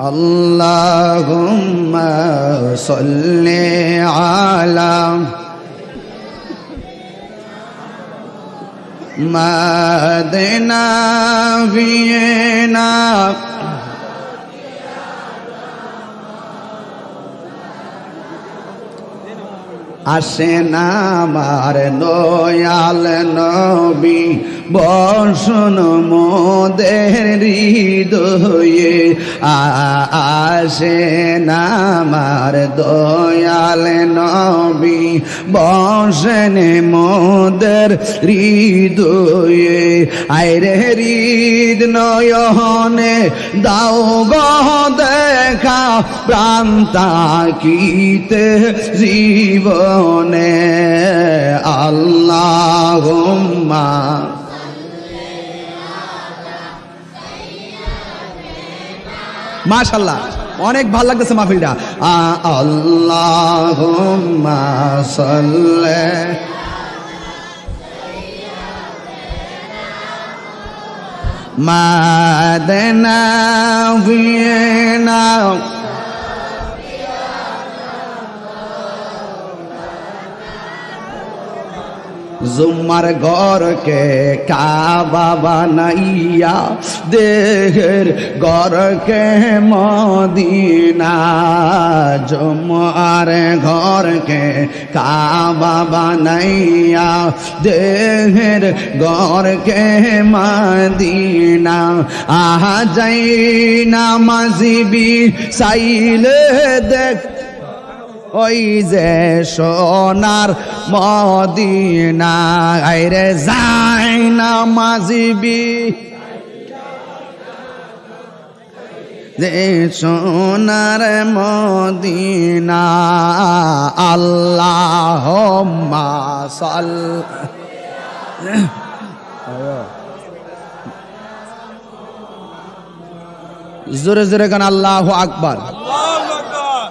اللهم صل على مدنا فينا আসেন আমার দয়াল নবী বসন মোদের হৃদয়ে, আসেন আমার দয়াল নবী। বসেন মোদের হৃদয়ে, আইরে হৃদ নয়নে দাও গহ দেখা প্রান্তা কিতে জীবনে। মাশাল্লাহ অনেক ভালো লাগতেছে মাহফিলটা। আল্লাহ মাদনা জুম্মার ঘরকে কাবা বানাইয়া দেহের ঘরকে মদিনা জুম্মার ঘরকে কাবা বানাইয়া দেহের ঘরকে মদিনা আহা যাই না মাজিবি সাইলে দেখ ওই যে সোনার মদিনা আইরে যাই না মাজিবি যে সোনার মদিনা আল্লাহ। সাল জোরে জোরে গান, আল্লাহ আকবার।